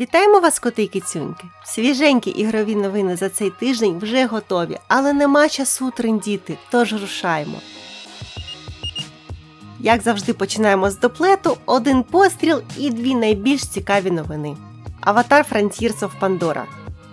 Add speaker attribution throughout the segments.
Speaker 1: Вітаємо вас, коти і кицюньки! Свіженькі ігрові новини за цей тиждень вже готові, але нема часу трендіти, тож рушаємо. Як завжди, починаємо з доплету, один постріл і дві найбільш цікаві новини. Аватар Frontiers of Pandora.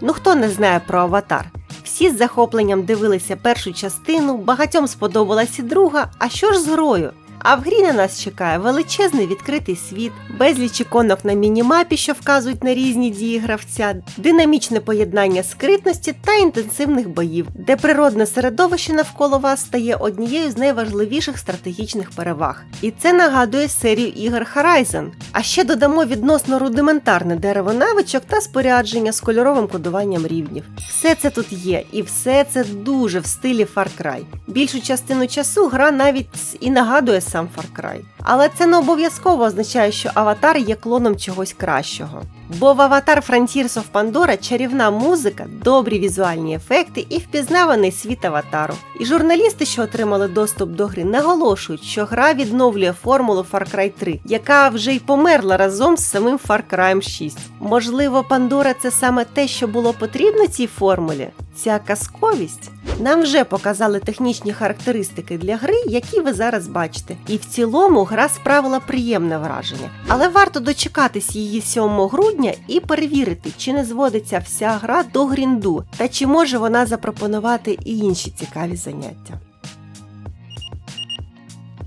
Speaker 1: Ну хто не знає про аватар? Всі з захопленням дивилися першу частину, багатьом сподобалась і друга. А що ж з грою? А в грі на нас чекає величезний відкритий світ, безліч іконок на мінімапі, що вказують на різні дії гравця, динамічне поєднання скритності та інтенсивних боїв, де природне середовище навколо вас стає однією з найважливіших стратегічних переваг. І це нагадує серію ігор Horizon. А ще додамо відносно рудиментарне дерево навичок та спорядження з кольоровим кодуванням рівнів. Все це тут є, і все це дуже в стилі Far Cry. Більшу частину часу гра навіть і нагадує сам Far Cry. Але це не обов'язково означає, що аватар є клоном чогось кращого. Бо в аватар Frontiers of Pandora чарівна музика, добрі візуальні ефекти і впізнаваний світ аватару. І журналісти, що отримали доступ до гри, наголошують, що гра відновлює формулу Far Cry 3, яка вже й померла разом з самим Far Cry 6. Можливо, Пандора це саме те, що було потрібно цій формулі. Ця казковість нам вже показали технічні характеристики для гри, які ви зараз бачите. І в цілому гра справила приємне враження. Але варто дочекатись її 7 грудня і перевірити, чи не зводиться вся гра до грінду, та чи може вона запропонувати і інші цікаві заняття.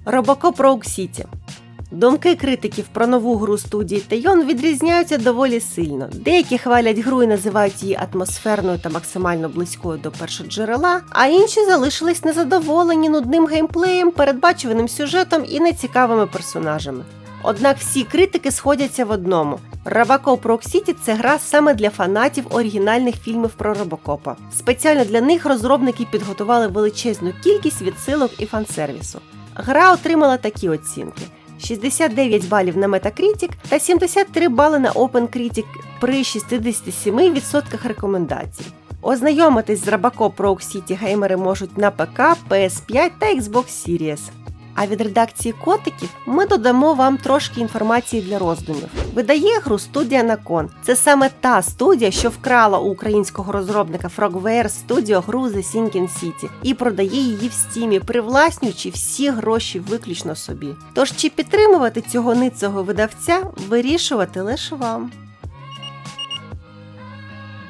Speaker 1: Robocop Rogue City Думки критиків про нову гру студії Тейон відрізняються доволі сильно. Деякі хвалять гру і називають її атмосферною та максимально близькою до першоджерела, а інші залишились незадоволені нудним геймплеєм, передбачуваним сюжетом і нецікавими персонажами. Однак всі критики сходяться в одному: Robocop Rogue City – це гра саме для фанатів оригінальних фільмів про Робокопа. Спеціально для них розробники підготували величезну кількість відсилок і фансервісу. Гра отримала такі оцінки. 69 балів на Metacritic та 73 бали на OpenCritic при 67% рекомендацій. Ознайомитись з Robocop Rogue City геймери можуть на ПК, PS5 та Xbox Series. А від редакції котиків ми додамо вам трошки інформації для роздумів. Видає гру студія Након. Це саме та студія, що вкрала у українського розробника Frogware Studio гру The Sinking City і продає її в стімі, привласнюючи всі гроші виключно собі. Тож чи підтримувати цього ницого видавця, вирішувати лише вам.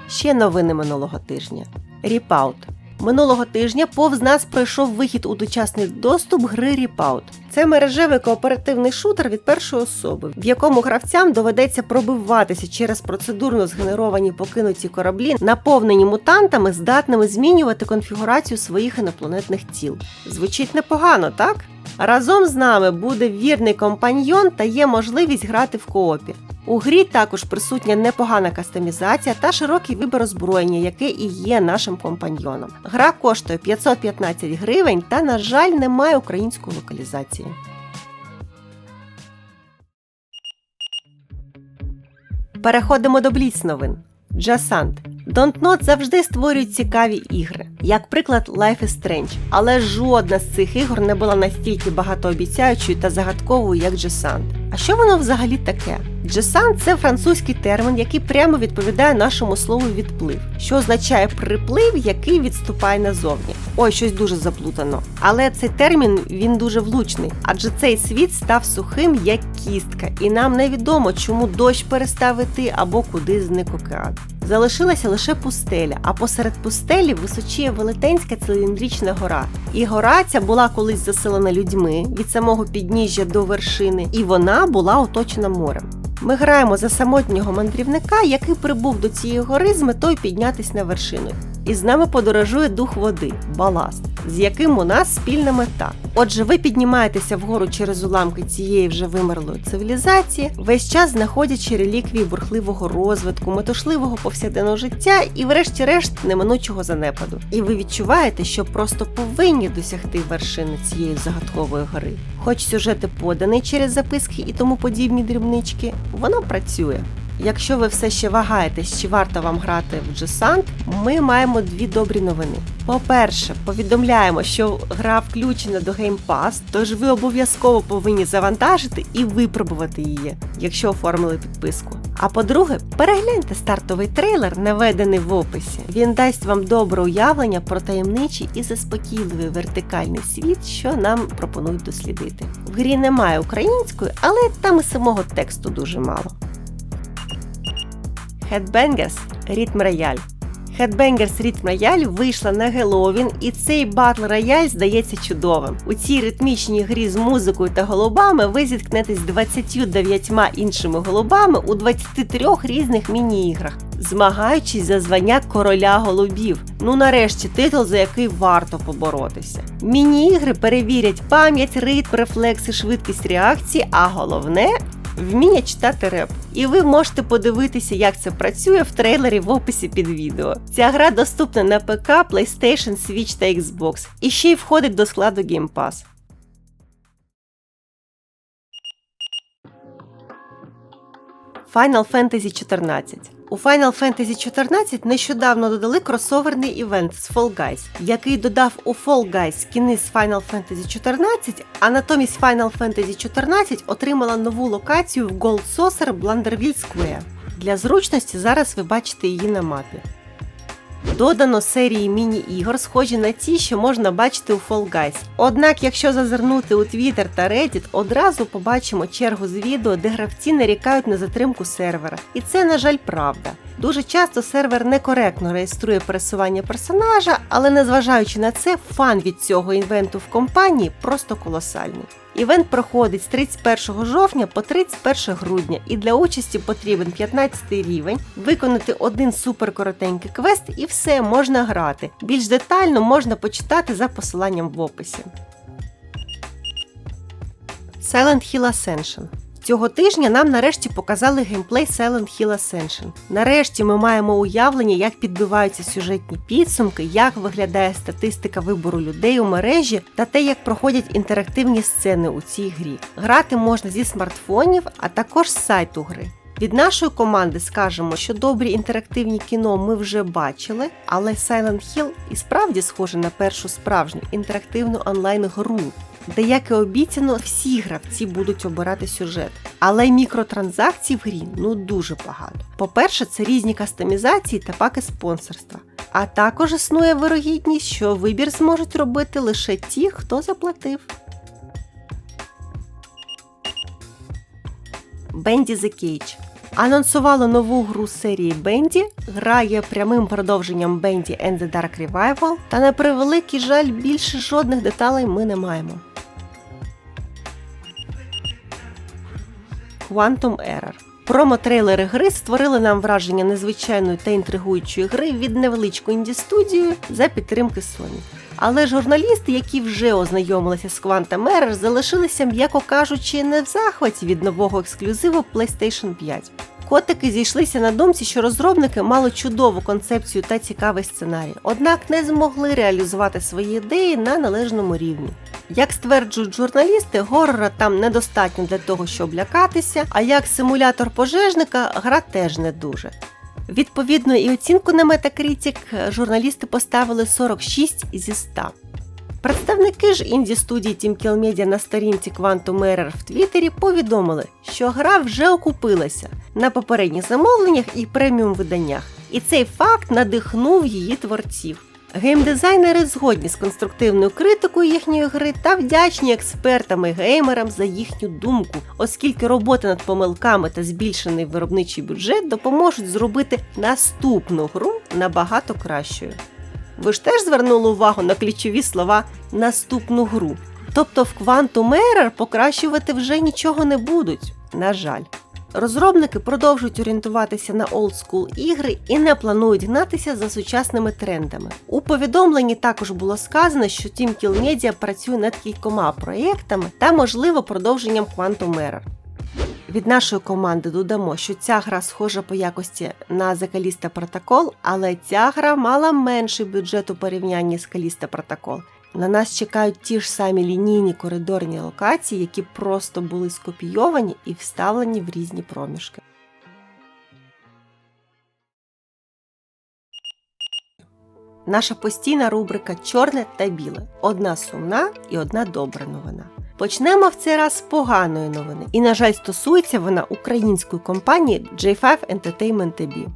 Speaker 1: Ще новини минулого тижня. Ріпаут. Минулого тижня повз нас пройшов вихід у дочасний доступ гри Ріпаут. Це мережевий кооперативний шутер від першої особи, в якому гравцям доведеться пробиватися через процедурно згенеровані покинуті кораблі, наповнені мутантами, здатними змінювати конфігурацію своїх інопланетних тіл. Звучить непогано, так? Разом з нами буде вірний компаньйон та є можливість грати в коопі. У грі також присутня непогана кастомізація та широкий вибір озброєння, яке і є нашим компаньйоном. Гра коштує 515 гривень та, на жаль, не має української локалізації. Переходимо до бліц новин. Джасант. Dontnod завжди створюють цікаві ігри, як приклад Life is Strange, але жодна з цих ігор не була настільки багатообіцяючою та загадковою, як Джесант. А що воно взагалі таке? Джесант це французький термін, який прямо відповідає нашому слову відплив, що означає приплив, який відступає назовні. Ой, щось дуже заплутано. Але цей термін він дуже влучний, адже цей світ став сухим, як кістка, і нам невідомо, чому дощ перестав іти або куди зник океан. Залишилася лише пустеля, а посеред пустелі височіє велетенська циліндрична гора. І гора ця була колись заселена людьми від самого підніжжя до вершини, і вона була оточена морем. Ми граємо за самотнього мандрівника, який прибув до цієї гори з метою піднятися на вершину. І з нами подорожує дух води, баласт, з яким у нас спільна мета. Отже, ви піднімаєтеся вгору через уламки цієї вже вимерлої цивілізації, весь час знаходячи реліквії бурхливого розвитку, метушливого повсякденного життя і, врешті-решт, неминучого занепаду. І ви відчуваєте, що просто повинні досягти вершини цієї загадкової гори. Хоч сюжети подані через записки і тому подібні дрібнички, воно працює. Якщо ви все ще вагаєтесь, чи варто вам грати в Джесант, ми маємо дві добрі новини. По-перше, повідомляємо, що гра включена до Game Pass, тож ви обов'язково повинні завантажити і випробувати її, якщо оформили підписку. А по-друге, перегляньте стартовий трейлер, наведений в описі. Він дасть вам добре уявлення про таємничий і заспокійливий вертикальний світ, що нам пропонують дослідити. В грі немає української, але там і самого тексту дуже мало. Headbangers Ритм Рояль. Headbangers Ритм Рояль вийшла на Геловін, і цей батл рояль здається чудовим. У цій ритмічній грі з музикою та голубами ви зіткнетесь з 29 іншими голубами у 23 різних міні-іграх, змагаючись за звання короля голубів. Ну нарешті титул, за який варто поборотися. Міні-ігри перевірять пам'ять, ритм, рефлекси, швидкість реакції, а головне вміння читати реп. І ви можете подивитися, як це працює в трейлері в описі під відео. Ця гра доступна на ПК, PlayStation, Switch та Xbox і ще й входить до складу Game Pass. Final Fantasy 14 у Final Fantasy 14 нещодавно додали кросоверний івент з Fall Guys, який додав у Fall Guys скіни з Final Fantasy 14, а натомість Final Fantasy 14 отримала нову локацію в Gold Saucer Blunderville Square. Для зручності зараз ви бачите її на мапі. Додано серії міні-ігор, схожі на ті, що можна бачити у Fall Guys. Однак, якщо зазирнути у Twitter та Reddit, одразу побачимо чергу з відео, де гравці нарікають на затримку сервера. І це, на жаль, правда. Дуже часто сервер некоректно реєструє пересування персонажа, але незважаючи на це, фан від цього інвенту в компанії просто колосальний. Івент проходить з 31 жовтня по 31 грудня, і для участі потрібен 15 рівень, виконати один суперкоротенький квест і все можна грати. Більш детально можна почитати за посиланням в описі. Silent Hill Ascension Цього тижня нам нарешті показали геймплей Silent Hill Ascension. Нарешті ми маємо уявлення, як підбиваються сюжетні підсумки, як виглядає статистика вибору людей у мережі та те, як проходять інтерактивні сцени у цій грі. Грати можна зі смартфонів, а також з сайту гри. Від нашої команди скажемо, що добрі інтерактивні кіно ми вже бачили, але Silent Hill і справді схоже на першу справжню інтерактивну онлайн-гру, де, як і обіцяно, всі гравці будуть обирати сюжет. Але мікротранзакцій в грі ну дуже багато. По-перше, це різні кастомізації та паки спонсорства. А також існує вирогідність, що вибір зможуть робити лише ті, хто заплатив. Бенді The Cage Анонсувало нову гру серії Бенді, гра є прямим продовженням Бенді and the Dark Revival, та на превеликий жаль більше жодних деталей ми не маємо. Quantum Error. Промо-трейлери гри створили нам враження незвичайної та інтригуючої гри від невеличкої інді-студії за підтримки Sony. Але журналісти, які вже ознайомилися з Quantum Error, залишилися, м'яко кажучи, не в захваті від нового ексклюзиву PlayStation 5. Котики зійшлися на думці, що розробники мали чудову концепцію та цікавий сценарій, однак не змогли реалізувати свої ідеї на належному рівні. Як стверджують журналісти, горора там недостатньо для того, щоб лякатися, а як симулятор пожежника гра теж не дуже. Відповідно, і оцінку на Metacritic журналісти поставили 46 зі 100. Представники ж інді студії Kill Media на сторінці Quantum Error в Твіттері повідомили, що гра вже окупилася на попередніх замовленнях і преміум виданнях, і цей факт надихнув її творців. Геймдизайнери згодні з конструктивною критикою їхньої гри та вдячні експертам і геймерам за їхню думку, оскільки робота над помилками та збільшений виробничий бюджет допоможуть зробити наступну гру набагато кращою. Ви ж теж звернули увагу на ключові слова наступну гру. Тобто в Quantum Error покращувати вже нічого не будуть, на жаль. Розробники продовжують орієнтуватися на олдскул ігри і не планують гнатися за сучасними трендами. У повідомленні також було сказано, що Team Kill Media працює над кількома проєктами та, можливо, продовженням Quantum Error. Від нашої команди додамо, що ця гра схожа по якості на Callisto Protocol, але ця гра мала менший бюджет у порівнянні з Callisto Protocol. На нас чекають ті ж самі лінійні коридорні локації, які просто були скопійовані і вставлені в різні проміжки. Наша постійна рубрика Чорне та біле. Одна сумна і одна добра новина. Почнемо в цей раз з поганої новини, і, на жаль, стосується вона української компанії J5 Entertainment AB.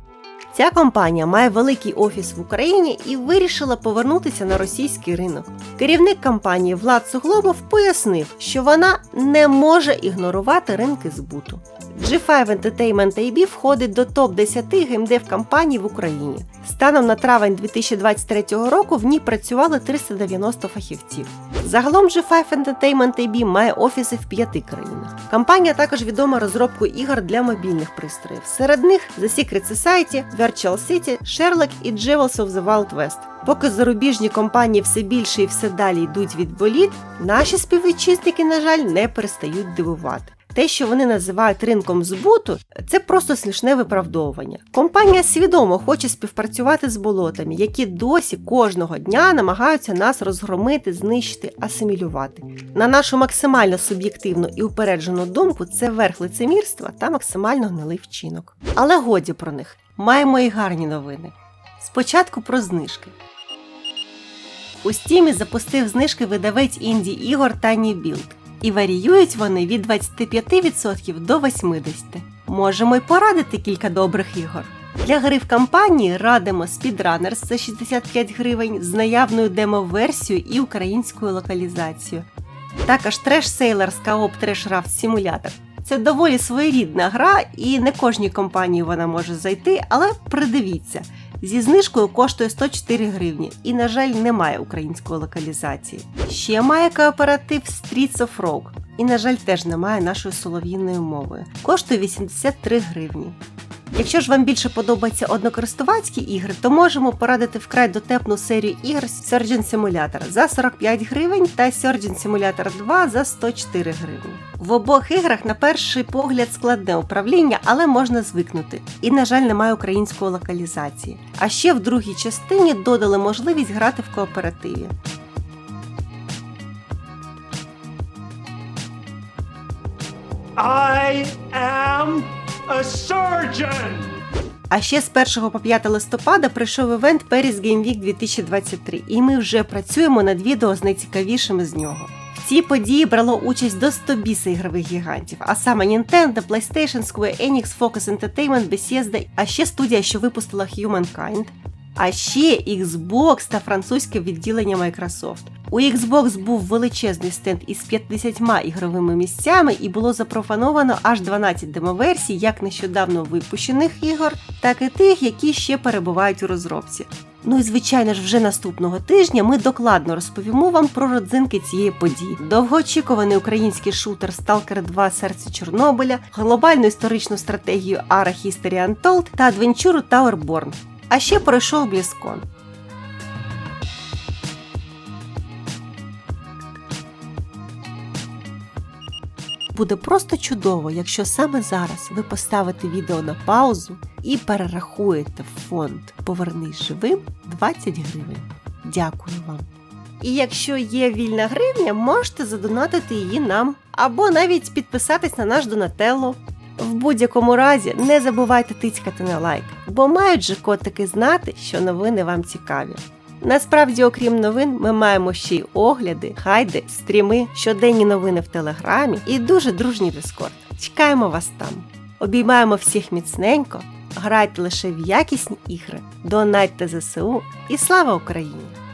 Speaker 1: Ця компанія має великий офіс в Україні і вирішила повернутися на російський ринок. Керівник компанії Влад Суглобов пояснив, що вона не може ігнорувати ринки збуту. G5 Entertainment AB входить до топ-10 геймдев компаній в Україні. Станом на травень 2023 року в ній працювали 390 фахівців. Загалом G5 Entertainment AB має офіси в п'яти країнах. Компанія також відома розробкою ігор для мобільних пристроїв. Серед них The Secret Society, Virtual City, Sherlock і Jewels of the Wild West. Поки зарубіжні компанії все більше і все далі йдуть від боліт, наші співвітчизники, на жаль, не перестають дивувати. Те, що вони називають ринком збуту, це просто смішне виправдовування. Компанія свідомо хоче співпрацювати з болотами, які досі кожного дня намагаються нас розгромити, знищити, асимілювати. На нашу максимально суб'єктивну і упереджену думку, це верх лицемірства та максимально гнилий вчинок. Але годі про них маємо і гарні новини. Спочатку про знижки. У стімі запустив знижки видавець інді ігор Tiny Build. І варіюють вони від 25% до 80%. Можемо й порадити кілька добрих ігор. Для гри в кампанії радимо Speedrunners за 65 гривень з наявною демо-версією і українською локалізацією. Також Trash Sailors Coop Trash Raft Simulator. Це доволі своєрідна гра, і не кожній компанії вона може зайти, але придивіться. Зі знижкою коштує 104 гривні і, на жаль, немає української локалізації. Ще має кооператив Streets of Rogue і, на жаль, теж немає нашої солов'їною мовою. Коштує 83 гривні. Якщо ж вам більше подобаються однокористувацькі ігри, то можемо порадити вкрай дотепну серію ігор Surgeon Simulator за 45 гривень та Surgeon Simulator 2 за 104 гривні. В обох іграх, на перший погляд, складне управління, але можна звикнути. І, на жаль, немає української локалізації. А ще в другій частині додали можливість грати в кооперативі.
Speaker 2: I am a surgeon!
Speaker 1: А ще з 1 по 5 листопада прийшов івент Paris Game Week 2023, і ми вже працюємо над відео з найцікавішими з нього. В цій події брало участь до 100 біса ігрових гігантів, а саме Nintendo, PlayStation, Square Enix, Focus Entertainment, Bethesda, а ще студія, що випустила Humankind, а ще Xbox та французьке відділення Microsoft. У Xbox був величезний стенд із 50 ігровими місцями і було запрофановано аж 12 демоверсій, як нещодавно випущених ігор, так і тих, які ще перебувають у розробці. Ну і звичайно ж, вже наступного тижня ми докладно розповімо вам про родзинки цієї події. Довгоочікуваний український шутер Stalker 2 Серце Чорнобиля, глобальну історичну стратегію Ara History Untold та адвенчуру Towerborn. А ще пройшов Бліскон. Буде просто чудово, якщо саме зараз ви поставите відео на паузу і перерахуєте в фонд Повернись живим 20 гривень. Дякую вам. І якщо є вільна гривня, можете задонатити її нам або навіть підписатись на наш Донателло. В будь-якому разі не забувайте тицькати на лайк, бо мають же котики знати, що новини вам цікаві. Насправді, окрім новин, ми маємо ще й огляди, хайди, стріми, щоденні новини в телеграмі і дуже дружній дискорд. Чекаємо вас там. Обіймаємо всіх міцненько, грайте лише в якісні ігри, донайте ЗСУ і слава Україні!